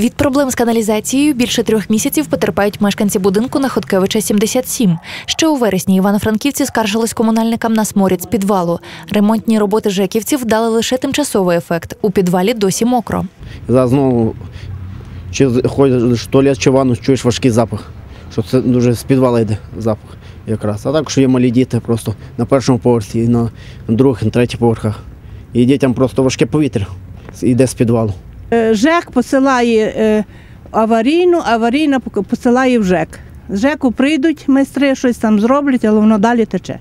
Від проблем з каналізацією більше трьох місяців потерпають мешканці будинку на Хоткевича 77. Ще у вересні івано-франківці скаржились комунальникам на сморід з підвалу. Ремонтні роботи жеківців дали лише тимчасовий ефект. У підвалі досі мокро. Зараз знову чи ходиш в туалет чи ванну, чуєш важкий запах. Що це дуже з підвала йде запах якраз. А так, що є малі діти просто на першому поверсі, і на других, на третіх поверхах. І дітям просто важке повітря йде з підвалу. Е, ЖЕК посилає е, аварійну, аварійна посилає в ЖЕК. З ЖЕКу прийдуть майстри, щось там зроблять, але воно далі тече.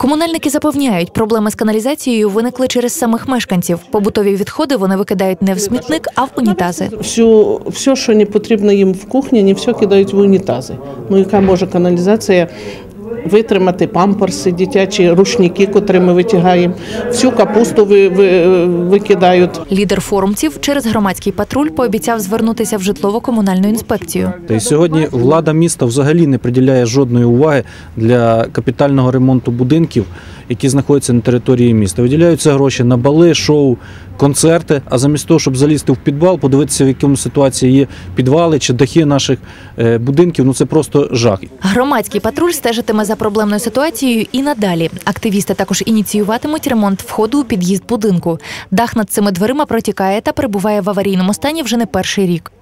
Комунальники запевняють, проблеми з каналізацією виникли через самих мешканців. Побутові відходи вони викидають не в смітник, а в унітази. Всю, все, що не потрібно їм в кухні, не все кидають в унітази. Ну яка може каналізація витримати памперси, дитячі рушники, котрі ми витягаємо, всю капусту ви, ви, викидають. Лідер форумців через громадський патруль пообіцяв звернутися в житлово-комунальну інспекцію. Та й сьогодні влада міста взагалі не приділяє жодної уваги для капітального ремонту будинків, які знаходяться на території міста. Виділяються гроші на бали, шоу, концерти. А замість того, щоб залізти в підвал, подивитися, в якому ситуації є підвали чи дахи наших е, будинків, ну це просто жах. Громадський патруль стежитиме за проблемною ситуацією і надалі. Активісти також ініціюватимуть ремонт входу у під'їзд будинку. Дах над цими дверима протікає та перебуває в аварійному стані вже не перший рік.